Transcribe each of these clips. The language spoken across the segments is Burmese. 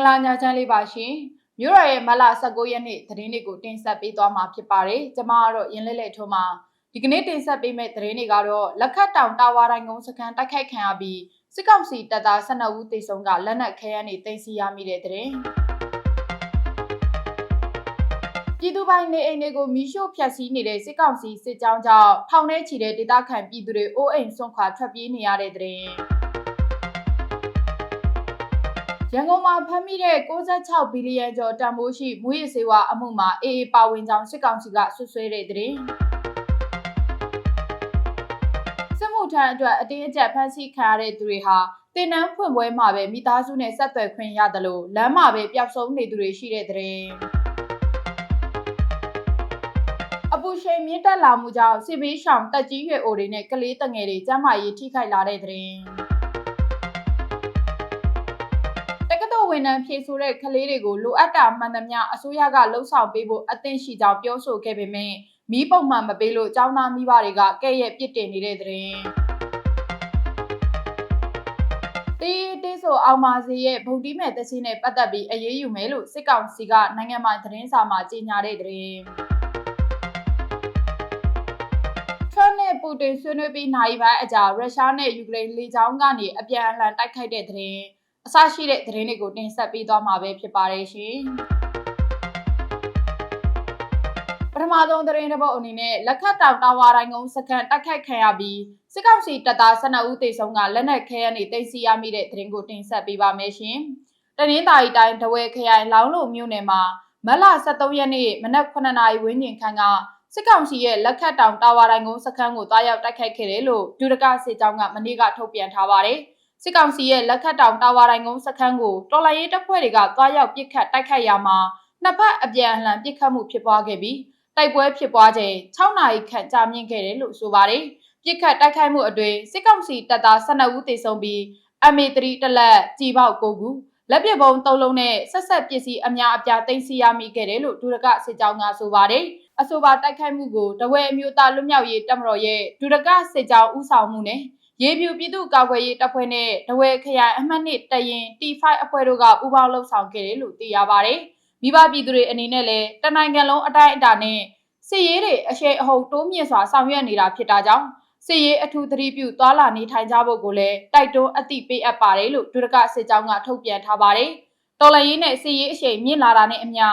္ဂလာညချမ်းလေးပါရှင်မြို့တော်ရဲ့မလ19ရက်နေ့သတင်းတွေကိုတင်ဆက်ပေးသွားမှာဖြစ်ပါတယ်ကျွန်မကတော့ရင်းလဲလဲထုံးမှာဒီကနေ့တင်ဆက်ပေးမယ့်သတင်းတွေကတော့လက်ခတ်တောင်တာဝါတိုင်းကုန်းစခန်းတိုက်ခိုက်ခံရပြီးစစ်ကောင်စီတပ်သား12ဦးသေဆုံးကလက်နက်ခဲယမ်းတွေတင်စီရမိတဲ့သတင်းပြည်သူပိုင်းနေအိမ်တွေကိုမီးရှို့ဖျက်ဆီးနေတဲ့စစ်ကောင်စီစစ်ကြောင်းကြောင့်ထောင်ထဲချီတဲ့ဒေသခံပြည်သူတွေအိုးအိမ်ဆွန့်ခွာထွက်ပြေးနေရတဲ့သတင်း ရန်ကုန်မှာဖမ်းမိတဲ့66ဘီလီယံကျော်တန်ဖိုးရှိမူရစေဝါအမှုမှာအေအေပါဝင်ကြောင်းစစ်ကောင်စီကဆွဆွဲတဲ့သတင်းစစ်မှုထမ်းအတွက်အတင်းအကျပ်ဖမ်းဆီးခံရတဲ့သူတွေဟာတင်နန်းဖွင့်ပွဲမှာပဲမိသားစုနဲ့ဆက်သွယ်ခွင့်ရတယ်လို့လမ်းမှာပဲပျောက်ဆုံးနေသူတွေရှိတဲ့သတင်းအပူရှိန်မြင့်တက်လာမှုကြောင့်စစ်ဘေးရှောင်တက်ကြီးရွယ်အိုတွေနဲ့ကလေးတငယ်တွေကျန်းမာရေးထိခိုက်လာတဲ့သတ ဝန်ထမ်းဖြည့်ဆို့တဲ့ကလေးတွေကိုလိုအပ်တာမှန်သမျှအစိုးရကလှုံ့ဆော်ပေးဖို့အသင့်ရှိကြောင်းပြောဆိုခဲ့ပေမဲ့မီးပုံမှန်မပေးလို့ចောင်းသားမိဘတွေကကဲ့ရဲ့ပြစ်တင်နေတဲ့သတင်းတေးတေးဆိုအောင်မာစီရဲ့ဗုဒ္ဓိမဲ့တခြင်းနဲ့ပတ်သက်ပြီးအရေးယူမယ်လို့စစ်ကောင်စီကနိုင်ငံပိုင်သတင်းစာမှာကြေညာတဲ့သတင်းထရန့်နဲ့ပူတင်ဆွေးနွေးပြီးနိုင်ပိုင်းအကြာရုရှားနဲ့ယူကရိန်းလေကြောင်းကနေအပြန်အလှန်တိုက်ခိုက်တဲ့သတင်း အစရှိတဲ့သတင်းတွေကိုတင်ဆက်ပေးသွားမှာပဲဖြစ်ပါတယ်ရှင်ပထမဆုံးသတင်းတစ်ပုဒ်အနေနဲ့လက်ခတ်တောင်တာဝါတိုင်းကုန်းစကန်တိုက်ခိုက်ခံရပြီးစစ်ကောင်စီတပ်သား12ဦးသေဆုံးကလက်နက်ခဲယမ်းတွေတင်စီရမိတဲ့သတင်းကိုတင်ဆက်ပေးပါမယ်ရှင်။တနင်္သာရီတိုင်းတဝဲခရိုင်လောင်းလုံမြို့နယ်မှာမလ23ရက်နေ့မနက်9နာရီဝန်းကျင်ခန့်ကစစ်ကောင်စီရဲ့လက်ခတ်တောင်တာဝါတိုင်းကုန်းစခန်းကိုတွားရောက်တိုက်ခိုက်ခဲ့တယ်လို့ဒုရကစစ်ကြောင်းကမနေ့ကထုတ်ပြန်ထားပါတယ်။ စစ်ကောင်စီရဲ့လက်ခတ်တောင်တာဝါတိုင်းကုန်းစခန်းကိုတော်လိုင်းရေးတပ်ဖွဲ့တွေကတွားရောက်ပစ်ခတ်တိုက်ခိုက်ရမှာနှစ်ဖက်အပြန်အလှန်ပစ်ခတ်မှုဖြစ်ပွားခဲ့ပြီးတိုက်ပွဲဖြစ်ပွားချိန်6နာရီခန့်ကြာမြင့်ခဲ့တယ်လို့ဆိုပါတယ်။ပြစ်ခတ်တိုက်ခိုက်မှုအတွင်းစစ်ကောင်စီတပ်သား12ဦးသေဆုံးပြီး MA3 တလက်ကြည်ပေါက်9ခုလက်ပစ်ပုံ3လုံးနဲ့ဆက်ဆက်ပစ္စည်းအများအပြားတင်စီရမိခဲ့တယ်လို့ဒုရကစစ်ကြောင်းကဆိုပါတယ်။အဆိုပါတိုက်ခိုက်မှုကိုတဝဲအမျိုးသားလွတ်မြောက်ရေးတပ်မတော်ရဲ့ဒုရကစစ်ကြောင်းဦးဆောင်မှုနဲ့ ရေပြူပြည်သူ့ကာကွယ်ရေးတပ်ဖွဲ့နဲ့တဝဲခရိုင်အမှတ်1တရင် T5 အဖွဲ့တို့ကပူးပေါင်းလှုပ်ဆောင်ခဲ့တယ်လို့သိရပါတယ်။မိဘပြည်သူတွေအနေနဲ့လည်းတနိုင်ငံလုံးအတိုင်းအတာနဲ့စစ်ရေးတွေအရှိန်အဟုန်တိုးမြင့်စွာဆောင်ရွက်နေတာဖြစ်တာကြောင့်စစ်ရေးအထူးသတိပြုသွာလာနေထိုင်ကြဖို့ကိုလည်းတိုက်တွန်းအသိပေးအပ်ပါတယ်လို့ဒုရကစစ်ကြောင်းကထုတ်ပြန်ထားပါတယ်။တော်လရေးနဲ့စစ်ရေးအရှိန်မြင့်လာတာနဲ့အမျှ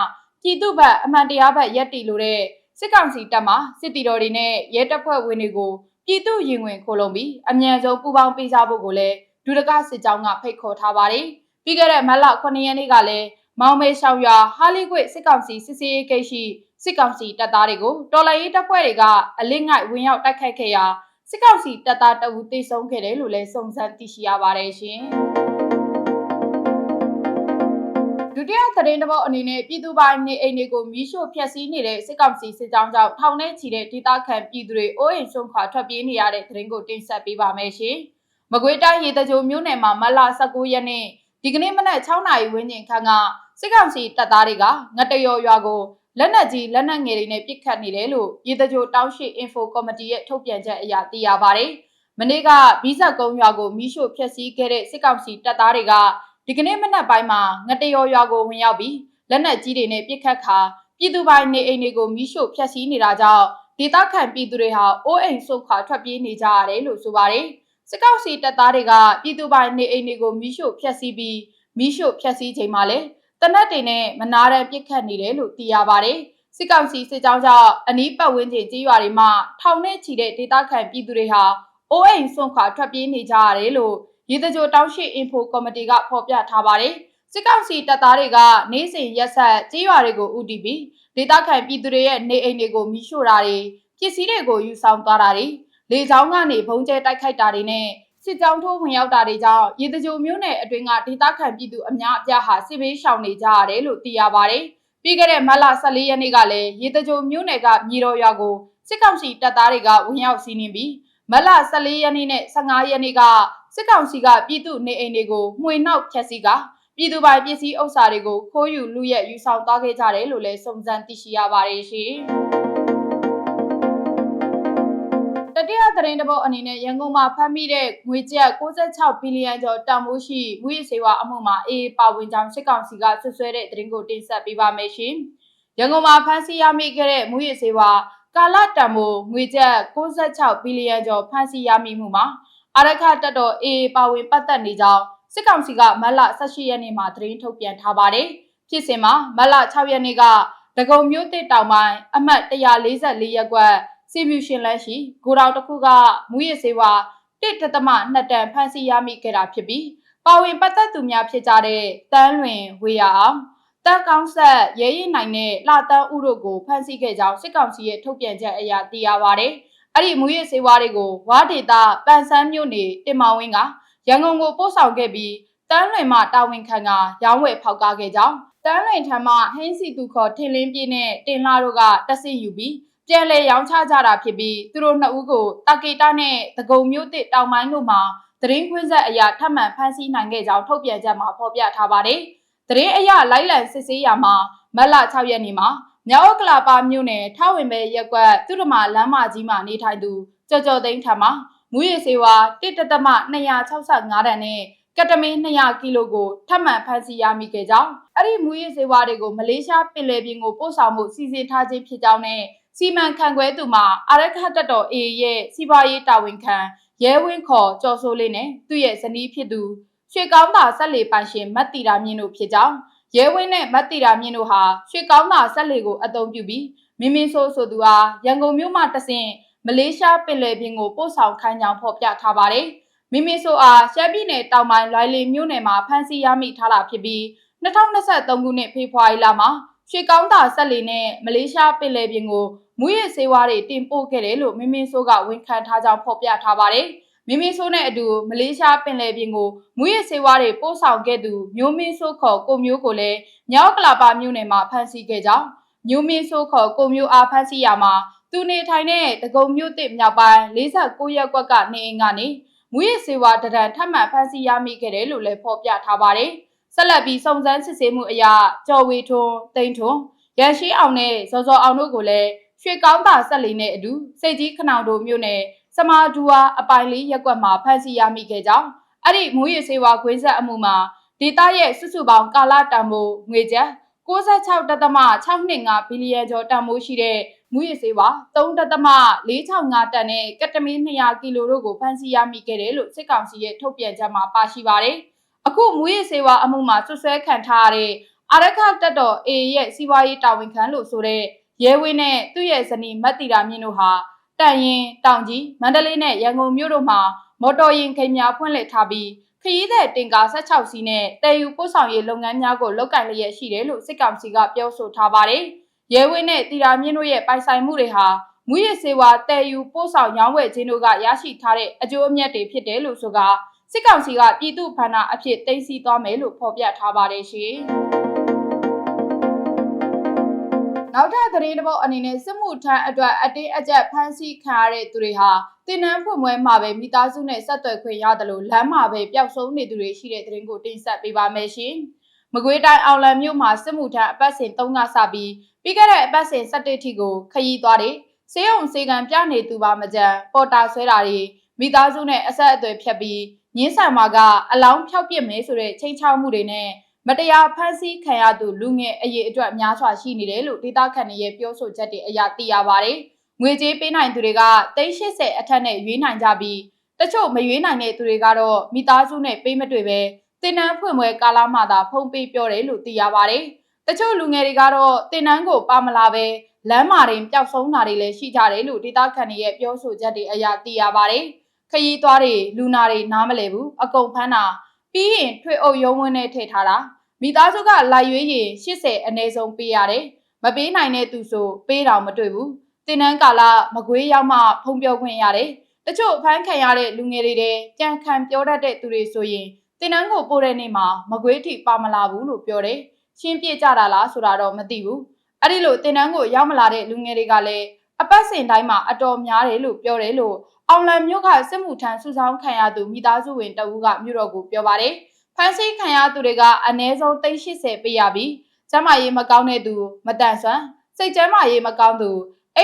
ပြည်သူ့ဘက်အမှန်တရားဘက်ရက်တီလို့တဲ့စစ်ကောင်စီတပ်မှစစ်တီတော်တွေနဲ့ရဲတပ်ဖွဲ့ဝင်တွေကို ပြည်သူရင်ဝင်ခိုးလုံးပြီးအမြန်ဆုံးပူးပေါင်းပေးကြဖို့ကိုလည်းဒုရကစစ်ကြောင်းကဖိတ်ခေါ်ထားပါတယ်။ပြီးခဲ့တဲ့မတ်လ9ရက်နေ့ကလည်းမောင်မေရှောင်ရွာဟာလီကွေစစ်ကောင်စီစစ်စေးဂိတ်ရှိစစ်ကောင်စီတပ်သားတွေကိုတော်လှန်ရေးတပ်ဖွဲ့တွေကအလစ်ငိုက်ဝင်ရောက်တိုက်ခိုက်ခဲ့ရာစစ်ကောင်စီတပ်သားတအူသေဆုံးခဲ့တယ်လို့လည်းစုံစမ်းသိရှိရပါတယ်ရှင်။ တိယသတင်းတစ်ပုဒ်အနေနဲ့ပြည်သူပိုင်းနေအိမ်တွေကိုမီးရှို့ဖျက်ဆီးနေတဲ့စစ်ကောင်စီစစ်ကြောင်းကြောင့်ထောင်ထဲချီတဲ့ဒေသခံပြည်သူတွေအိုးအိမ်ဆုံးခွာထွက်ပြေးနေရတဲ့သတင်းကိုတင်ဆက်ပေးပါမယ်ရှင်။မကွေးတိုင်းရေတကြိုမြို့နယ်မှာမလ19ရက်နေ့ဒီကနေ့မနက်6နာရီဝန်းကျင်ခန့်ကစစ်ကောင်စီတပ်သားတွေကငတရော်ရွာကိုလက်နက်ကြီးလက်နက်ငယ်တွေနဲ့ပစ်ခတ်နေတယ်လို့ရေတကြိုတောင်းရှိ info ကော်မတီရဲ့ထုတ်ပြန်ချက်အရသိရပါတယ်။မနေ့ကဘီဇက်ကုန်းရွာကိုမီးရှို့ဖျက်ဆီးခဲ့တဲ့စစ်ကောင်စီတပ်သားတွေက ဒီကနေ့မနက်ပိုင်းမှာငတရော်ရွာကိုဝင်ရောက်ပြီးလက်နက်ကြီးတွေနဲ့ပစ်ခတ်ခါပြည်သူပိုင်းနေအိမ်တွေကိုမီးရှို့ဖျက်ဆီးနေတာကြောင့်ဒေသခံပြည်သူတွေဟာအိုးအိမ်ဆုတ်ခွာထွက်ပြေးနေကြရတယ်လို့ဆိုပါတယ်။စစ်ကောင်စီတပ်သားတွေကပြည်သူပိုင်းနေအိမ်တွေကိုမီးရှို့ဖျက်ဆီးပြီးမီးရှို့ဖျက်ဆီးချိန်မှာလည်းတနက်တွေနဲ့မနာရန်ပစ်ခတ်နေတယ်လို့သိရပါတယ်။စစ်ကောင်စီစစ်ကြောင်းကြောင့်အနီးပတ်ဝန်းကျင်ကြေးရွာတွေမှာထောင်နဲ့ချီတဲ့ဒေသခံပြည်သူတွေဟာအိုးအိမ်ဆွန့်ခွာထွက်ပြေးနေကြရတယ်လို့ ရေတကြိုတောင်းရှိ info ကော်မတီကဖော်ပြထားပါတယ်။စစ်ကောင်စီတပ်သားတွေကနေ့စဉ်ရက်ဆက်ကြေးရွာတွေကိုဥတီပြီးဒေသခံပြည်သူတွေရဲ့နေအိမ်တွေကိုမိရှို့တာတွေပစ္စည်းတွေကိုယူဆောင်သွားတာတွေလေကြောင်းကနေဘုံကျဲတိုက်ခိုက်တာတွေနဲ့စစ်ကြောင်းထိုးဝင်ရောက်တာတွေကြောင့်ရေတကြိုမျိုးနယ်အတွင်းကဒေသခံပြည်သူအများအပြားဟာစစ်ဘေးရှောင်နေကြရတယ်လို့သိရပါတယ်။ပြီးခဲ့တဲ့မတ်လ14ရက်နေ့ကလည်းရေတကြိုမျိုးနယ်ကမြေတော်ရွာကိုစစ်ကောင်စီတပ်သားတွေကဝင်ရောက်စီးနင်းပြီးမတ်လ14ရက်နေ့နဲ့15ရက်နေ့က စစ်ကောင်စီကပြည်သူနေအိမ်တွေကိုမှွေနှောက်ဖျက်ဆီးကပြည်သူပိုင်ပစ္စည်းဥစ္စာတွေကိုခိုးယူလူရက်ယူဆောင်သွားခဲ့ကြတယ်လို့လည်းစုံစမ်းသိရှိရပါတယ်ရှင်။တတိယသတင်းတစ်ပုဒ်အနေနဲ့ရန်ကုန်မှာဖမ်းမိတဲ့ငွေကျပ်66ဘီလီယံကျော်တန်ဖိုးရှိမူရစေဝါအမှုမှာအေးပါဝင်ကြောင်းစစ်ကောင်စီကဆွဆွဲတဲ့သတင်းကိုတင်ဆက်ပေးပါမယ်ရှင်။ရန်ကုန်မှာဖမ်းဆီးရမိခဲ့တဲ့မူရစေဝါကာလတန်ဖိုးငွေကျပ်66ဘီလီယံကျော်ဖမ်းဆီးရမိမှုမှာ အာရခတက်တော်အေးပါဝင်ပတ်သက်နေကြောင်းစစ်ကောင်စီကမတ်လ18ရက်နေ့မှာသတင်းထုတ်ပြန်ထားပါတယ်။ဖြစ်စဉ်မှာမတ်လ6ရက်နေ့ကဒဂုံမြို့တစ်တောင်ပိုင်းအမှတ်144ရပ်ကွက်စီမြူရှင်လန်းရှိဂိုဒေါင်တစ်ခုကမူရစေဝါတစ်တသမနှစ်တန်ဖမ်းဆီးရမိခဲ့တာဖြစ်ပြီးပါဝင်ပတ်သက်သူများဖြစ်ကြတဲ့တန်းလွင်ဝေရအောင်တန်းကောင်းဆက်ရဲရင်နိုင်နဲ့လာတန်းဦးတို့ကိုဖမ်းဆီးခဲ့ကြောင်းစစ်ကောင်စီရဲ့ထုတ်ပြန်ချက်အရသိရပါတယ်။ အဲ့ဒီမူရစေဝါတွေကိုဝါဒေတာပန်ဆန်းမြို့နယ်တင်မောင်ဝင်းကရန်ကုန်ကိုပို့ဆောင်ခဲ့ပြီးတန်းလွင်မှတာဝန်ခံကရောင်းဝယ်ဖောက်ကားခဲ့ကြောင်းတန်းလွင်ထံမှဟင်းစီသူခေါ်ထင်လင်းပြင်းနဲ့တင်လာတို့ကတက်စစ်ယူပြီးပြန်လည်ရောင်းချကြတာဖြစ်ပြီးသူတို့နှစ်ဦးကိုတာကေတာနဲ့တကုံမျိုးတစ်တောင်ပိုင်းတို့မှာသတင်းခွင့်ဆက်အရာထပ်မံဖမ်းဆီးနိုင်ခဲ့ကြောင်းထုတ်ပြန်ချက်မှာဖော်ပြထားပါတယ်။သတင်းအရလိုက်လံစစ်ဆေးရမှာမတ်လ6ရက်နေ့မှာ မြောက်ကလာပါမြို့နယ်ထဝင်ပဲရက်ကွက်သူရမလမ်းမကြီးမှာနေထိုင်သူကြော်ကြော်သိန်းထံမှာမူရစေဝါ1တသမ265တန်နဲ့ကတမင်း200ကီလိုကိုထပ်မံဖမ်းဆီးရမိခဲ့ကြောင်းအဲ့ဒီမူရစေဝါတွေကိုမလေးရှားပင်လယ်ပြင်ကိုပို့ဆောင်မှုစီစဉ်ထားခြင်းဖြစ်ကြောင်းနဲ့စီမံခန့်ခွဲသူမှာအာရခတ်တက်တော် A ရဲ့စီးပွားရေးတာဝန်ခံရဲဝင်းခေါ်ကျော်စိုးလေးနဲ့သူ့ရဲ့ဇနီးဖြစ်သူရွှေကောင်းသာဆက်လေပိုင်ရှင်မတ်တီတာမြင့်တို့ဖြစ်ကြောင်း ရဲဝင်းနဲ့မတ်တီတာမြင့်တို့ဟာရွှေကောင်းသာဆက်လေကိုအသုံးပြုပြီးမင်းမင်းဆိုးဆိုသူဟာရန်ကုန်မြို့မှတဆင့်မလေးရှားပင်လယ်ပြင်ကိုပို့ဆောင်ခိုင်းကြောင်းဖော်ပြထားပါတယ်။မိမိဆိုအားရှမ်းပြည်နယ်တောင်ပိုင်းလွိုင်လင်မြို့နယ်မှာဖမ်းဆီးရမိထားတာဖြစ်ပြီး2023ခုနှစ်ဖေဖော်ဝါရီလမှာရွှေကောင်းသာဆက်လီနဲ့မလေးရှားပင်လယ်ပြင်ကိုမူရစ်ဆေးဝါးတွေတင်ပို့ခဲ့တယ်လို့မိမိဆိုးကဝန်ခံထားကြောင်းဖော်ပြထားပါတယ်။ မိမိဆိုးနဲ့အတူမလေးရှားပင်လယ်ပြင်ကိုမူရစ်ဆေးဝါးတွေပို့ဆောင်ခဲ့သူမျိုးမင်းဆိုးခေါ်ကိုမျိုးကိုလည်းမြောက်ကလာပါမြို့နယ်မှာဖမ်းဆီးခဲ့ကြောင်းမျိုးမင်းဆိုးခေါ်ကိုမျိုးအားဖမ်းဆီးရမှာသူနေထိုင်တဲ့တကုံမြို့တစ်မြောက်ပိုင်း49ရပ်ကွက်ကနေအိမ်ကနေမူရစ်ဆေးဝါးတရံထပ်မံဖမ်းဆီးရမိခဲ့တယ်လို့လည်းဖော်ပြထားပါတယ်။ဆက်လက်ပြီးစုံစမ်းစစ်ဆေးမှုအရကြော်ဝေထွန်းတိန်ထွန်းရန်ရှိအောင်နဲ့ဇော်ဇော်အောင်တို့ကိုလည်းရွှေကောင်းတာဆက်လီနဲ့အတူစိတ်ကြီးခနောင်တို့မြို့နယ် စမာဒူဝါအပိုင်လေးရက်ကွက်မှာဖမ်းဆီးရမိခဲ့ကြောင်းအဲ့ဒီမူရည်စေဝါခွင်းဆက်အမှုမှာဒေတာရဲ့စုစုပေါင်းကာလတန်ဖိုးငွေကျပ်66.625ဘီလီယံကျော်တန်ဖိုးရှိတဲ့မူရည်စေဝါ3.465တန်နဲ့ကက်တမင်း200ကီလိုတို့ကိုဖမ်းဆီးရမိခဲ့တယ်လို့စစ်ကောင်စီရဲ့ထုတ်ပြန်ချက်မှာပါရှိပါတယ်။အခုမူရည်စေဝါအမှုမှာဆွဆွဲခံထားရတဲ့အာရခတက်တော် A ရဲ့စီးပွားရေးတာဝန်ခံလို့ဆိုတဲ့ရဲဝင်းနဲ့သူ့ရဲ့ဇနီးမတ်တီတာမြင့်တို့ဟာ တန်ရင်တောင်ကြီးမန္တလေးနဲ့ရန်ကုန်မြို့တို့မှာမော်တော်ယာဉ်ခိမ်းများဖွင့်လှစ်ထားပြီးခရီးသည်တင်ကား16စီးနဲ့တည်ယူပို့ဆောင်ရေးလုပ်ငန်းများကိုလုပ်ကိုင်လျက်ရှိတယ်လို့စစ်ကောင်စီကပြောဆိုထားပါတယ်။ရဲဝင်းနဲ့တီတာမြင့်တို့ရဲ့ပိုင်ဆိုင်မှုတွေဟာမူရစ်စေဝါတည်ယူပို့ဆောင်ရောင်းဝယ်ခြင်းတို့ကရရှိထားတဲ့အကျိုးအမြတ်တွေဖြစ်တယ်လို့ဆိုကစစ်ကောင်စီကပြည်သူ့ဘဏ္ဍာအဖြစ်တင်စီသွားမယ်လို့ဖော်ပြထားပါတယ်ရှင်။ နောက်ထပ်သတင်းတစ်ပုဒ်အနေနဲ့စစ်မှုထမ်းအတွက်အတင်းအကျပ်ဖမ်းဆီးခံရတဲ့သူတွေဟာတင်နန်းဖွင့်ပွဲမှာပဲမိသားစုနဲ့ဆက်သွယ်ခွင့်ရတယ်လို့လမ်းမှာပဲပျောက်ဆုံးနေသူတွေရှိတဲ့သတင်းကိုတင်ဆက်ပေးပါမယ်ရှင်။မကွေးတိုင်းအောင်လံမြို့မှာစစ်မှုထမ်းအပတ်စဉ်3ကစပြီးပြီးခဲ့တဲ့အပတ်စဉ်17ထိကိုခရီးသွားတဲ့စေယုံစေကံပြနေသူပါမကြံပေါ်တာဆွဲတာတွေမိသားစုနဲ့အဆက်အသွယ်ဖြတ်ပြီးညင်းဆန်မာကအလောင်းဖြောက်ပစ်မယ်ဆိုတဲ့ချိန်ချောက်မှုတွေနဲ့ မတရားဖမ်းဆီးခံရသူလူငယ်အရေးအတွက်များစွာရှိနေတယ်လို့ဒေတာခန်ရဲ့ပြောဆိုချက်တွေအရသိရပါတယ်။ငွေကြေးပေးနိုင်သူတွေက380အထက်နဲ့ရွေးနိုင်ကြပြီးတချို့မရွေးနိုင်တဲ့သူတွေကတော့မိသားစုနဲ့ပေးမတွေ့ပဲတင်နန်းဖွင့်ပွဲကာလမှသာဖုံးပေးပြောတယ်လို့သိရပါတယ်။တချို့လူငယ်တွေကတော့တင်နန်းကိုပါမလာပဲလမ်းမာတင်ပျောက်ဆုံးတာတွေလည်းရှိကြတယ်လို့ဒေတာခန်ရဲ့ပြောဆိုချက်တွေအရသိရပါတယ်။ခရီးသွားတွေလူနာတွေနားမလဲဘူးအကုန်ဖမ်းတာပြီးရင်ထွေအုပ်ရုံးဝင်းနဲ့ထည့်ထားတာ မိသားစုကလိုက်ရွေးရင်80အနည်းဆုံးပေးရတယ်မပေးနိုင်တဲ့သူဆိုပေးတော့မတွေ့ဘူးတင်နန်းကာလမကွေးရောက်မှဖုံပြောခွင့်ရတယ်တချို့ဖမ်းခံရတဲ့လူငယ်တွေတဲ့ကြံခံပြောတတ်တဲ့သူတွေဆိုရင်တင်နန်းကိုပို့တဲ့နေ့မှာမကွေးထိပါမလာဘူးလို့ပြောတယ်ရှင်းပြကြတာလားဆိုတာတော့မသိဘူးအဲ့ဒီလိုတင်နန်းကိုရောက်မလာတဲ့လူငယ်တွေကလည်းအပတ်စဉ်တိုင်းမှာအတော်များတယ်လို့ပြောတယ်လို့အောင်လံမြို့ကစစ်မှုထမ်းစုဆောင်းခံရသူမိသားစုဝင်တအူးကမြို့တော်ကိုပြောပါတယ် ဖမ်းဆီးခံရသူတွေကအနည်းဆုံး380ပေးရပြီးကျန်းမာရေးမကောင်းတဲ့သူမတန်ဆွမ်းစိတ်ကျန်းမာရေးမကောင်းသူ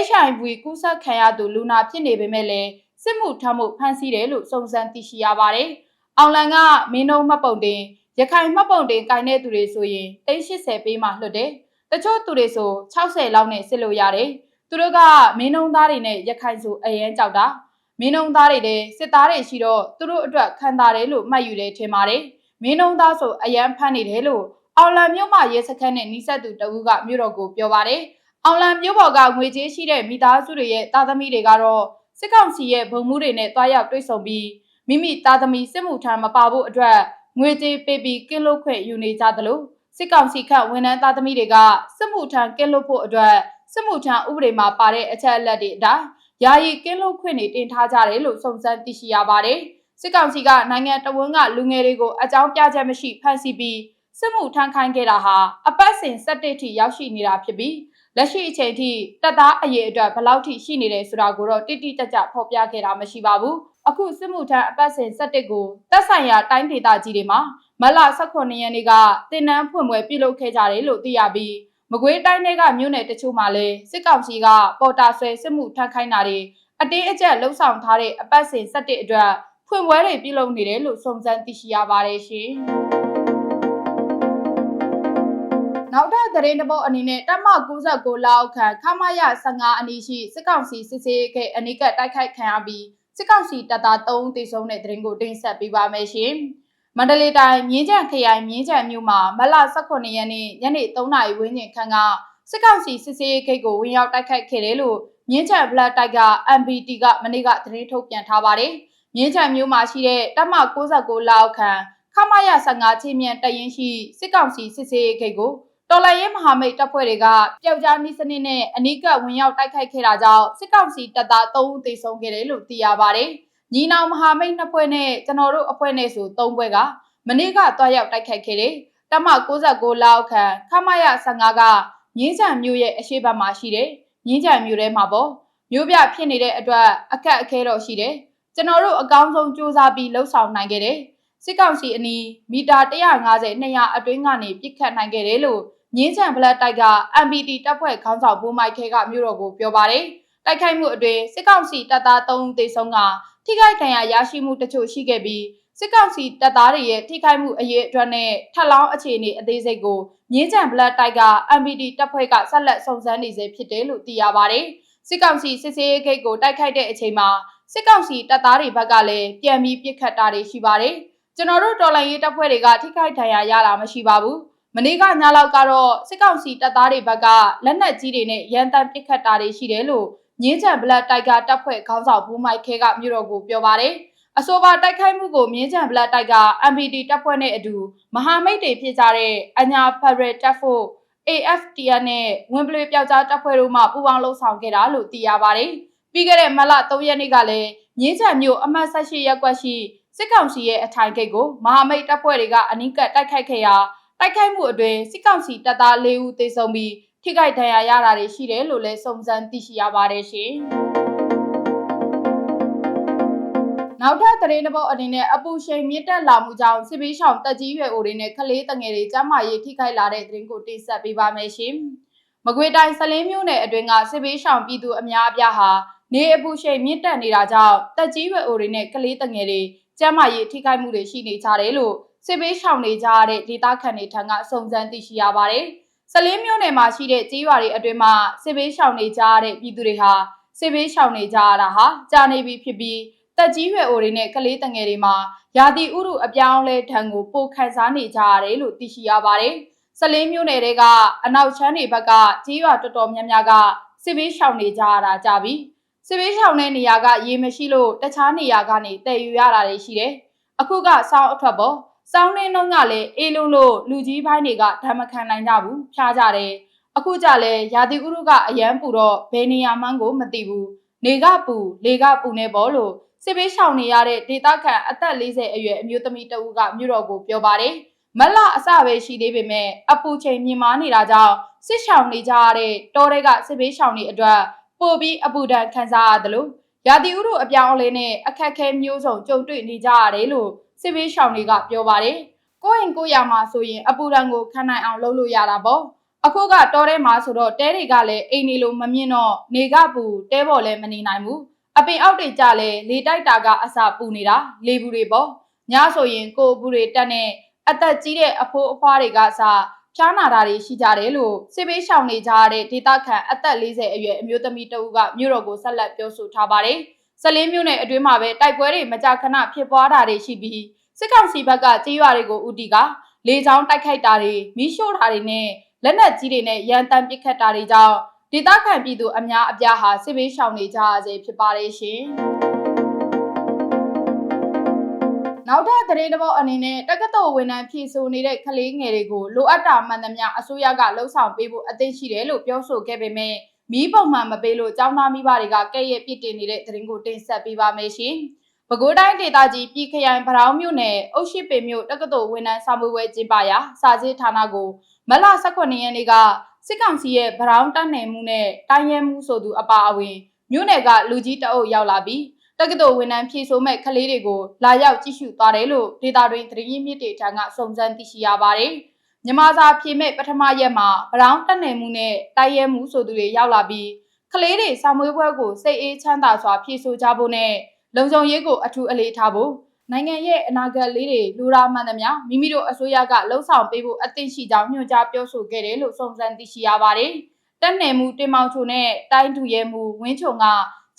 HIV ကူးစက်ခံရသူလူနာဖြစ်နေပေမဲ့လည်းစစ်မှုထမ်းမှုဖမ်းဆီးတယ်လို့စုံစမ်းသိရှိရပါတယ်။အောင်လန်ကမင်းနှုံးမှတ်ပုံတင်ရခိုင်မှတ်ပုံတင်ကိုင်တဲ့သူတွေဆိုရင်380ပေးမှလွတ်တယ်။တချို့သူတွေဆို60လောက်နဲ့စစ်လို့ရတယ်။သူတို့ကမင်းနှုံးသားတွေနဲ့ရခိုင်ဆိုအရန်ကြောက်တာ။မင်းနှုံးသားတွေတဲ့စစ်သားတွေရှိတော့သူတို့အတွက်ခံစားတယ်လို့မှတ်ယူတယ်ထင်ပါတယ်။ မင်းနှုံးသားဆိုအရန်ဖမ်းနေတယ်လို့အောင်လန်မြို့မှာရဲစခန်းနဲ့နှိစက်သူတဦးကမြို့တော်ကိုပြောပါတယ်။အောင်လန်မြို့ပေါ်ကငွေကြေးရှိတဲ့မိသားစုတွေရဲ့တာသမီတွေကတော့စစ်ကောင်စီရဲ့ဗုံမှုတွေနဲ့တွားရောက်တွေ့ဆုံပြီးမိမိတာသမီစစ်မှုထမ်းမပါဖို့အတွက်ငွေကြေးပေးပြီးကင်းလွတ်ခွင့်ယူနေကြသလိုစစ်ကောင်စီခန့်ဝန်ထမ်းသားသမီးတွေကစစ်မှုထမ်းကင်းလွတ်ဖို့အတွက်စစ်မှုထမ်းဥပဒေမှာပါတဲ့အချက်အလက်တွေအတိုင်းယာယီကင်းလွတ်ခွင့်တွေတင်ထားကြတယ်လို့စုံစမ်းသိရှိရပါတယ်။ စစ်ကောင်စီကနိုင်ငံတော်ဝန်ကလူငယ်တွေကိုအကြောင်းပြချက်မရှိဖမ်းဆီးပြီးစစ်မှုထမ်းခိုင်းခဲ့တာဟာအပတ်စဉ်17ထိရောက်ရှိနေတာဖြစ်ပြီးလက်ရှိအချိန်ထိတပ်သားအရေးအတွက်ဘယ်လောက်ထိရှိနေတယ်ဆိုတာကိုတော့တိတိကျကျဖော်ပြခဲ့တာမရှိပါဘူး။အခုစစ်မှုထမ်းအပတ်စဉ်17ကိုတပ်ဆိုင်ရာတိုင်းဒေသကြီးတွေမှာမလ18ရက်နေ့ကတင်နန်းဖွင့်ပွဲပြုလုပ်ခဲ့ကြတယ်လို့သိရပြီးမကွေးတိုင်းတွေကမြို့နယ်တချို့မှာလည်းစစ်ကောင်စီကပေါ်တာဆွဲစစ်မှုထမ်းခိုင်းတာတွေအတင်းအကျပ်လှုပ်ဆောင်ထားတဲ့အပတ်စဉ်17အတွက် ဖွင့်ပွဲတွေပြုလုပ်နေတယ်လို့စုံစမ်းသိရှိရပါတယ်ရှင်။နောက်ထပ်သတင်းတစ်ပုဒ်အနေနဲ့တပ်မ69လောက်ခန့်ခမရ15အနီးရှိစစ်ကောင်စီစစ်ဆေးခဲ့အနိကတိုက်ခိုက်ခံရပြီးစစ်ကောင်စီတပ်သား3ဦးသေဆုံးတဲ့သတင်းကိုတင်ဆက်ပေးပါမယ်ရှင်။မန္တလေးတိုင်းမြင်းကြံခရိုင်မြင်းကြံမြို့မှာမလ18ရက်နေ့ညနေ3နာရီဝန်းကျင်ခန့်ကစစ်ကောင်စီစစ်ဆေးဂိတ်ကိုဝင်ရောက်တိုက်ခိုက်ခဲ့တယ်လို့မြင်းကြံဘလက်တိုက်က MBT ကမနေ့ကသတင်းထုတ်ပြန်ထားပါတယ်။ မြင်းကြံမြို့မှာရှိတဲ့တပ်မ69လောက်ခန့်ခမရ15ချင်းမြန်တရင်ရှိစစ်ကောင်စီစစ်ဆေးဂိတ်ကိုတော်လိုင်းရဲမဟာမိတ်တပ်ဖွဲ့တွေကပျောက်ကြားနည်းစနစ်နဲ့အနိကဝင်ရောက်တိုက်ခိုက်ခဲ့တာကြောင့်စစ်ကောင်စီတပ်သား3ဦးသေဆုံးခဲ့တယ်လို့သိရပါတယ်။ညီနောင်မဟာမိတ်နှစ်ဖွဲ့နဲ့ကျွန်တော်တို့အဖွဲ့နဲ့ဆို3ဖွဲ့ကမနေ့ကတွားရောက်တိုက်ခိုက်ခဲ့တယ်။တမ69လောက်ခန့်ခမရ15ကငင်းချံမျိုးရဲ့အရှိတ်ဘက်မှာရှိတယ်။ငင်းချံမျိုးထဲမှာပေါ့မျိုးပြဖြစ်နေတဲ့အတွက်အခက်အခဲတော့ရှိတယ်။ ကျွန်တော်တို့အကောင်းဆုံးစူးစမ်းပြီးလှုပ်ဆောင်နိုင်ခဲ့တယ်။စစ်ကောင်စီအနီးမီတာ150 200အတွင်းကနေပြစ်ခတ်နိုင်ခဲ့တယ်လို့ငင်းချံဘလက်တိုက်က MPT တပ်ဖွဲ့ခေါင်းဆောင်ဘိုးမိုက်ခဲကမြို့တော်ကိုပြောပါတယ်။တိုက်ခိုက်မှုအတွင်းစစ်ကောင်စီတပ်သား3ဦးသေဆုံးကထိခိုက်ဒဏ်ရာရရှိမှုတချို့ရှိခဲ့ပြီးစစ်ကောင်စီတပ်သားတွေရဲ့ထိခိုက်မှုအရေးအတွက်နဲ့ထပ်လောင်းအခြေအနေအသေးစိတ်ကိုငင်းချံဘလက်တိုက်က MPT တပ်ဖွဲ့ကဆက်လက်စုံစမ်းနေစေဖြစ်တယ်လို့သိရပါတယ်။စစ်ကောင်စီစစ်ဆေးဂိတ်ကိုတိုက်ခိုက်တဲ့အချိန်မှာ စစ်ကောင်စီတပ်သားတွေဘက်ကလည်းပြန်ပြီးပစ်ခတ်တာတွေရှိပါတယ်။ကျွန်တော်တို့တော်လိုင်းရေးတပ်ဖွဲ့တွေကထိခိုက်ဒဏ်ရာရတာမရှိပါဘူး။မနေ့ကညလောက်ကတော့စစ်ကောင်စီတပ်သားတွေဘက်ကလက်နက်ကြီးတွေနဲ့ရန်တမ်းပစ်ခတ်တာတွေရှိတယ်လို့ငင်းချံဘလက်တိုက်ကတပ်ဖွဲ့ခေါင်းဆောင်ဘူးမိုက်ခဲကမြို့တော်ကိုပြောပါတယ်အဆိုပါတိုက်ခိုက်မှုကိုမြင်းချံဘလက်တိုက်က MPD တပ်ဖွဲ့နဲ့အတူမဟာမိတ်တွေဖြစ်ကြတဲ့အညာဖရယ်တပ်ဖို့ AFTN နဲ့ဝင်ပလွေပျောက်ကြားတပ်ဖွဲ့တို့မှပူးပေါင်းလှုပ်ဆောင်ခဲ့တာလို့သိရပါတယ်။ ပြီးခဲ့တဲ့မလ3ရက်နေ့ကလည်းမြင်းချံမြို့အမှတ်18ရပ်ကွက်ရှိစစ်ကောင်စီရဲ့အထိုင်ဂိတ်ကိုမဟာမိတ်တပ်ဖွဲ့တွေကအနီးကပ်တိုက်ခိုက်ခဲ့ရာတိုက်ခိုက်မှုအတွင်းစစ်ကောင်စီတပ်သား၄ဦးသေဆုံးပြီးထိခိုက်ဒဏ်ရာရတာတွေရှိတယ်လို့လည်းစုံစမ်းသိရှိရပါတယ်ရှင်။နောက်ထပ်သတင်းတစ်ပုဒ်အနေနဲ့အပူရှိန်မြင့်တက်လာမှုကြောင့်စစ်ဘေးရှောင်တက်ကြီးရွယ်အိုတွေနဲ့ကလေးတငယ်တွေကျန်းမာရေးထိခိုက်လာတဲ့သတင်းကိုတင်ဆက်ပေးပါမယ်ရှင်။မကွေတိုင်းစလင်းမြို့နယ်အတွင်းကစစ်ဘေးရှောင်ပြည်သူအများအပြားဟာ နေအပူရှိန်မြင့်တက်နေတာကြောင့်တက်ကြီးရွယ်အိုတွေနဲ့ကလေးတငယ်တွေကျန်းမာရေးထိခိုက်မှုတွေရှိနေကြတယ်လို့စစ်ဘေးရှောင်နေကြရတဲ့ဒေသခံတွေထံကစုံစမ်းသိရှိရပါတယ်။စလင်းမြို့နယ်မှာရှိတဲ့ကြေးရွာတွေအတွင်းမှာစစ်ဘေးရှောင်နေကြရတဲ့ပြည်သူတွေဟာစစ်ဘေးရှောင်နေကြရတာဟာကြာနေပြီဖြစ်ပြီးတက်ကြီးရွယ်အိုတွေနဲ့ကလေးတငယ်တွေမှာရာသီဥတုအပြောင်းလဲထံကိုပိုခန်းစားနေကြရတယ်လို့သိရှိရပါတယ်။စလင်းမြို့နယ်တွေကအနောက်ချမ်းတွေဘက်ကကြေးရွာတော်တော်များများကစစ်ဘေးရှောင်နေကြရတာကြပြီ။ စစ်ဘေးရှောင်တဲ့နေရာကရေမရှိလို့တခြားနေရာကနေတည်ယူရတာတွေရှိတယ်။အခုကစောင်းအထွက်ပေါ်စောင်းနေနှုံးကလည်းအေးလုံးလို့လူကြီးပိုင်းတွေကဓမ္မခံနိုင်ကြဘူးဖြားကြတယ်အခုကြလဲရာသီဥတုကအရန်ပူတော့ဘယ်နေရာမှန်းကိုမသိဘူးနေကပူလေကပူနေပေါ့လို့စစ်ပေးရှောင်နေရတဲ့ဒေသခံအသက်40အရွယ်အမျိုးသမီးတဦးကမြို့တော်ကိုပြောပါတယ်မလအစပဲရှိသေးပေမဲ့အပူချိန်မြင့်မားနေတာကြောင့်စစ်ရှောင်နေကြရတဲ့တောတွေကစစ်ပေးရှောင်တွေအတွက် ပို့ပြီးအပူဒဏ်ခံစားရတယ်လို့ရာသီဥတုအပြောင်းအလဲနဲ့အခက်အခဲမျိုးစုံကြုံတွေ့နေကြရတယ်လို့စစ်ဘေးရှောင်တွေကပြောပါတယ်။ကိုယ့်ရင်ကိုယ့်ရမှာဆိုရင်အပူဒဏ်ကိုခံနိုင်အောင်လုပ်လို့ရတာပေါ့။အခုကတောထဲမှာဆိုတော့တဲတွေကလည်းအိမ်နေလို့မမြင်တော့နေကပူတဲပေါ်လည်းမနေနိုင်ဘူးအပင်အောက်တွေကြလဲလေတိုက်တာကအစပူနေတာလေဘူးတွေပေါ့ညဆိုရင်ကိုယ်ဘူးတွေတက်နေအသက်ကြီးတဲ့အဖိုးအဖွားတွေကစ ဖျားနာတာတွေရှိကြတယ်လို့စစ်ပေးရှောင်နေကြရတဲ့ဒေသခံအသက်40အရွယ်အမျိုးသမီးတဦးကမြို့တော်ကိုဆက်လက်ပြောဆိုထားပါတယ်စလင်းမြို့နယ်အတွင်းမှာပဲတိုက်ပွဲတွေမကြာခဏဖြစ်ပွားတာတွေရှိပြီးစစ်ကောင်စီဘက်ကကြေးရွာတွေကိုဥတီကလေကြောင်းတိုက်ခိုက်တာတွေမီးရှို့တာတွေနဲ့လက်နက်ကြီးတွေနဲ့ရန်တမ်းပစ်ခတ်တာတွေကြောင့်ဒေသခံပြည်သူအများအပြားဟာစစ်ဘေးရှောင်နေကြရဆဲဖြစ်ပါတယ်ရှင်။ နောက်ထပ်သတင်းတစ်ပုဒ်အနေနဲ့တက္ကသိုလ်ဝန်ထမ်းဖြည့်ဆို့နေတဲ့ကလေးငယ်တွေကိုလိုအပ်တာမှန်သမျှအစိုးရကလှုံ့ဆော်ပေးဖို့အသင့်ရှိတယ်လို့ပြောဆိုခဲ့ပေမဲ့မီးပုံမှန်မပေးလို့ចောင်းသားမိဘတွေကကဲ့ရဲ့ပြစ်တင်နေတဲ့သတင်းကိုတင်ဆက်ပေးပါမယ်ရှင်။ပဲခူးတိုင်းဒေသကြီးပြည်ခရိုင်ဗရောင်းမြို့နယ်အုတ်ရှိပေမြို့တက္ကသိုလ်ဝန်ထမ်းစာမွေးပွဲကျင်းပရာစာရေးဌာနကိုမလ18ရက်နေ့ကစစ်ကောင်စီရဲ့ဗရောင်းတပ်နယ်မှုနဲ့တိုင်းရဲမှုဆိုသူအပါအဝင်မြို့နယ်ကလူကြီးတအုပ်ရောက်လာပြီး တက္ကသိုလ်ဝန်ထမ်းဖြည့်ဆို့မဲ့ကလေးတွေကိုလာရောက်ကြည့်ရှုသွားတယ်လို့ဒေတာတွင်သတင်းရင်းမြစ်တွေထံကစုံစမ်းသိရှိရပါတယ်။မြမစာဖြည့်မဲ့ပထမရက်မှာဗရောင်းတပ်နယ်မှုနဲ့တိုင်းရဲမှုဆိုသူတွေရောက်လာပြီးကလေးတွေစာမွေးပွဲကိုစိတ်အေးချမ်းသာစွာဖြည့်ဆို့ကြဖို့နဲ့လုံခြုံရေးကိုအထူးအလေးထားဖို့နိုင်ငံရဲ့အနာဂတ်လေးတွေလူရာမှန်သမျှမိမိတို့အစိုးရကလှုံ့ဆော်ပေးဖို့အသင့်ရှိကြောင်းညွှန်ကြားပြောဆိုခဲ့တယ်လို့စုံစမ်းသိရှိရပါတယ်။တက်နယ်မှုတင်မောင်ချိုနဲ့တိုင်းသူရဲမှုဝင်းချုံက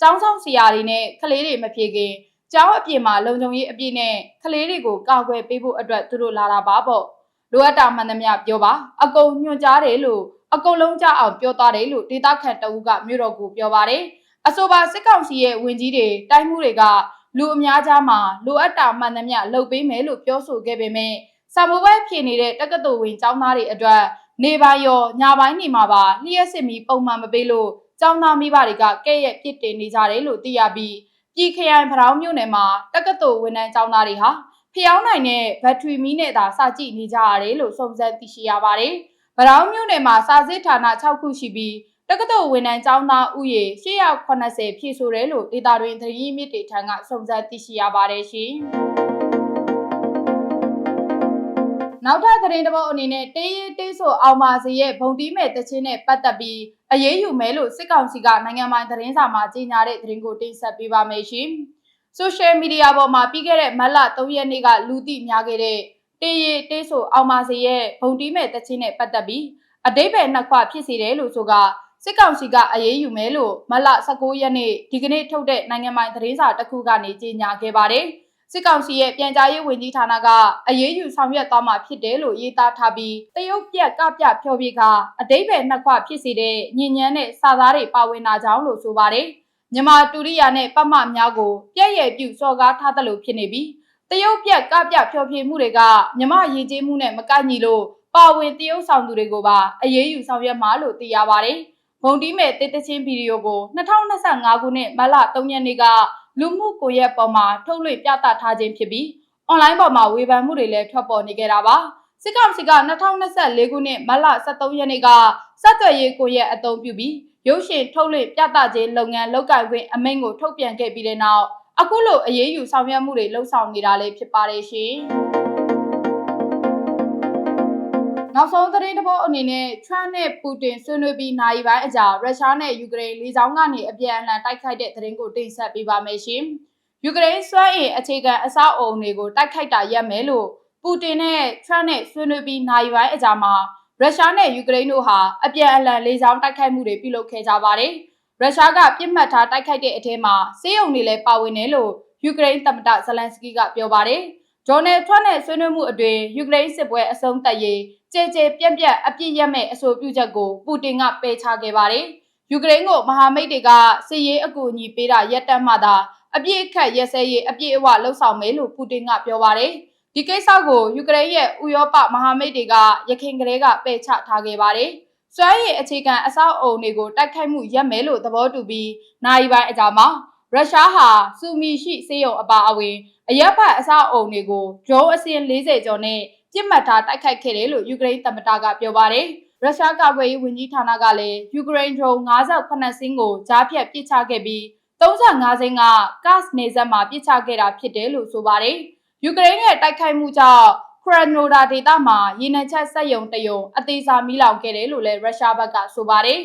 ចောင်းဆောင်ဆရာတွေနဲ့ကလေးတွေမဖြေခင်ကျောင်းအပြင်မှာလုံခြုံရေးအပြည့်နဲ့ကလေးတွေကိုကာကွယ်ပေးဖို့အတွက်သူတို့လာတာပါပေါ့လိုအပ်တာမှန်သမျှပြောပါအကုန်ညွှန်ကြားတယ်လို့အကုန်လုံးကြအောင်ပြောသွားတယ်လို့ဒေတာခတ်တအူးကမြို့တော်ကိုပြောပါတယ်အဆိုပါစစ်ကောင်စီရဲ့ဝင်ကြီးတွေတိုင်းမှုတွေကလူအများကြားမှာလိုအပ်တာမှန်သမျှလုပ်ပေးမယ်လို့ပြောဆိုခဲ့ပေမဲ့စာမိုးပွဲဖြေနေတဲ့တက္ကသိုလ်ဝင်ကျောင်းသားတွေအတွက်နေပိုင်းရောညပိုင်းနေမှာပါလျှက်စစ်မီပုံမှန်မပေးလို့ ကျောင်းသားမိဘတွေကကဲ့ရဲ့ပြစ်တင်နေကြတယ်လို့သိရပြီးပြည်ခရိုင်ဗရောင်းမြို့နယ်မှာတက္ကသိုလ်ဝန်ထမ်းကျောင်းသားတွေဟာဖျောင်းနိုင်တဲ့ဘက်ထရီမီးနဲ့သာစကြည့်နေကြရတယ်လို့စုံစမ်းသိရှိရပါတယ်။ဗရောင်းမြို့နယ်မှာစာစစ်ဌာန6ခုရှိပြီးတက္ကသိုလ်ဝန်ထမ်းကျောင်းသားဥယေ880ဖြည့်ဆိုတယ်လို့ဒေတာတွင်သတင်းမြစ်တွေထံကစုံစမ်းသိရှိရပါတယ်ရှင်။နောက်ထပ်သတင်းတစ်ပုဒ်အနေနဲ့တေးရေးတေးဆိုအောင်ပါစီရဲ့ဘုံတီးမဲ့တခြင်းနဲ့ပတ်သက်ပြီး အရေးယူမယ်လို့စစ်ကောင်စီကနိုင်ငံပိုင်သတင်းစာမှာကြေညာတဲ့သတင်းကိုတင်ဆက်ပေးပါမယ်ရှင်။ social media ပေါ်မှာပြီးခဲ့တဲ့မတ်လ3ရက်နေ့ကလူသိများခဲ့တဲ့တေးရေးတေးဆိုအောင်ပါစီရဲ့ဘုံတီးမဲ့တခြင်းနဲ့ပတ်သက်ပြီးအတိတ်ပဲနှစ်ခွဖြစ်စေတယ်လို့ဆိုကစစ်ကောင်စီကအရေးယူမယ်လို့မလ19ရက်နေ့ဒီကနေ့ထုတ်တဲ့နိုင်ငံပိုင်သတင်းစာတစ်ခုကနေကြေညာခဲ့ပါတယ်။ စစ်ကောင်စီရဲ့ပြန်ကြားရေးဝန်ကြီးဌာနကအရေးယူဆောင်ရွက်သွားမှာဖြစ်တယ်လို့ရေးသားထားပြီးတရုတ်ပြက်ကပြဖြောပြကအတိတ်ပဲနှစ်ခွဖြစ်စေတဲ့ညဉ့်ညမ်းတဲ့စာသားတွေပါဝင်လာကြောင်းလို့ဆိုပါတယ်။မြန်မာတူရိယာနဲ့ပတ်မများကိုပြည့်ရဲ့ပြုစော်ကားထားသလိုဖြစ်နေပြီးတရုတ်ပြက်ကပြဖြောပြမှုတွေကမြမရည်ကြီးမှုနဲ့မကန့်ညီလို့ပါဝင်တရုတ်ဆောင်သူတွေကိုပါအရေးယူဆောင်ရွက်မှာလို့သိရပါတယ်။ဂုံတီးမဲ့တေးတချင်းဗီဒီယိုကို2025ခုနှစ်မလ3ရက်နေ့က လူမှုကွန်ရက်ပေါ်မှာထုတ်လွှင့်ပြသထားခြင်းဖြစ်ပြီးအွန်လိုင်းပေါ်မှာဝေဖန်မှုတွေလည်းထွက်ပေါ်နေကြတာပါစစ်ကောင်စီက2024ခုနှစ်မလ23ရက်နေ့ကစက်သွယ်ရေးကွန်ရက်အသုံးပြုပြီးရုပ်ရှင်ထုတ်လွှင့်ပြသခြင်းလုပ်ငန်းလုပ်ကိုင်ခွင့်အမိန့်ကိုထုတ်ပြန်ခဲ့ပြီးတဲ့နောက်အခုလိုအရေးယူဆောင်ရွက်မှုတွေလှုံ့ဆော်နေတာလည်းဖြစ်ပါတယ်ရှင်။ နောက်ဆုံးသတင်းတစ်ပုဒ်အနေနဲ့ထရန့်နဲ့ပူတင်ဆွေးနွေးပြီးနိုင်ပိုင်းအကြာရုရှားနဲ့ယူကရိန်းလေကြောင်းကနေအပြန်အလှန်တိုက်ခိုက်တဲ့သတင်းကိုတင်ဆက်ပေးပါမယ်ရှင်။ယူကရိန်းစွမ်းအင်အခြေခံအဆောက်အုံတွေကိုတိုက်ခိုက်တာရပ်မယ်လို့ပူတင်နဲ့ထရန့်နဲ့ဆွေးနွေးပြီးနိုင်ပိုင်းအကြာမှာရုရှားနဲ့ယူကရိန်းတို့ဟာအပြန်အလှန်လေကြောင်းတိုက်ခိုက်မှုတွေပြုလုပ်ခဲ့ကြပါတယ်။ရုရှားကပြစ်မှတ်ထားတိုက်ခိုက်တဲ့အထက်မှာစေယုံတွေလည်းပါဝင်တယ်လို့ယူကရိန်းသမ္မတဇလန်စကီကပြောပါတယ်။ဂျော်နယ်ထရန့်နဲ့ဆွေးနွေးမှုအတွင်းယူကရိန်းစစ်ပွဲအဆုံးသတ်ရေး ကြဲကြဲပြန့်ပြန့်အပြစ်ရမဲ့အဆိုပြုချက်ကိုပူတင်ကပယ်ချခဲ့ပါတယ်။ယူကရိန်းကိုမဟာမိတ်တွေကစစ်ရေးအကူအညီပေးတာရပ်တန့်မှသာအပြစ်အခတ်ရက်စဲရေးအပြစ်အဝလှုပ်ဆောင်မယ်လို့ပူတင်ကပြောပါတယ်။ဒီကိစ္စကိုယူကရိန်းရဲ့ဥရောပမဟာမိတ်တွေကရခိုင်ကလေးကပယ်ချထားခဲ့ပါတယ်။စွမ်းရည်အခြေခံအဆောက်အုံတွေကိုတိုက်ခိုက်မှုရပ်မယ်လို့သဘောတူပြီးနိုင်ပိုင်းအကြမှာရုရှားဟာစူမီရှိစေယုံအပါအဝင်အရက်ဖတ်အဆောက်အုံတွေကိုဂျုံအစင်40ကျော်နဲ့ ပြစ်မှတ်ထားတိုက်ခိုက်ခဲ့တယ်လို့ယူကရိန်းသမ္မတကပြောပါတယ်။ရုရှားကာကွယ်ရေးဝန်ကြီးဌာနကလည်းယူကရိန်းဒရုန်း58စင်းကိုကြားဖြတ်ပစ်ချခဲ့ပြီး35စင်းကကတ်နေဆက်မှာပစ်ချခဲ့တာဖြစ်တယ်လို့ဆိုပါတယ်။ယူကရိန်းရဲ့တိုက်ခိုက်မှုကြောင့်ခရနိုဒါဒေသမှာရေနံချက်စက်ယုံတယုံအသေးစားမီးလောင်ခဲ့တယ်လို့လည်းရုရှားဘက်ကဆိုပါတယ်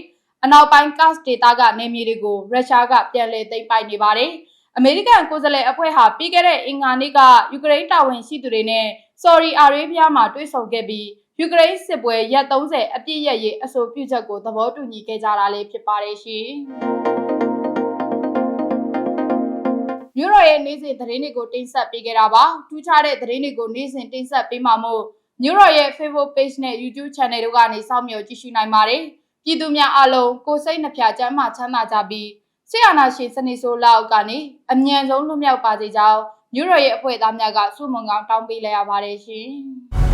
အနောက်ပိုင်းကတ်ဒေတာကနေမြေတွေကိုရုရှားကပြန်လည်သိမ်းပိုက်နေပါတယ်။အမေရိကန်ကိုယ်စားလှယ်အဖွဲ့ဟာပြီးခဲ့တဲ့အင်္ဂါနေ့ကယူကရိန်းတာဝန်ရှိသူတွေနဲ့ ဆော်ဒီအာရေဗျမှာတွေ့ဆုံခဲ့ပြီးယူကရိန်းစစ်ပွဲရက်30အပြည့်ရက်ရေးအဆိုပြုချက်ကိုသဘောတူညီခဲ့ကြတာလည်းဖြစ်ပါတယ်ရှင်။မြို့တော်ရဲ့နေ့စဉ်သတင်းတွေကိုတင်ဆက်ပေးခဲ့တာပါ။ထူးခြားတဲ့သတင်းတွေကိုနေ့စဉ်တင်ဆက်ပေးမှာမို့မြို့တော်ရဲ့ Facebook Page နဲ့ YouTube Channel တို့ကနေစောင့်မျှော်ကြည့်ရှုနိုင်ပါတယ်။ပြည်သူများအားလုံးကိုယ်စိတ်နှပြချမ်းသာချမ်းသာကြပြီးဆရာနာရှင်စနေဆိုးလောက်ကနေအမြန်ဆုံးလွတ်မြောက်ပါစေကြောင်း မြို့တော်ရဲ့အဖွဲ့သားများကစုမုံကောင်းတောင်းပေးလိုက်ရပါတယ်ရှင်။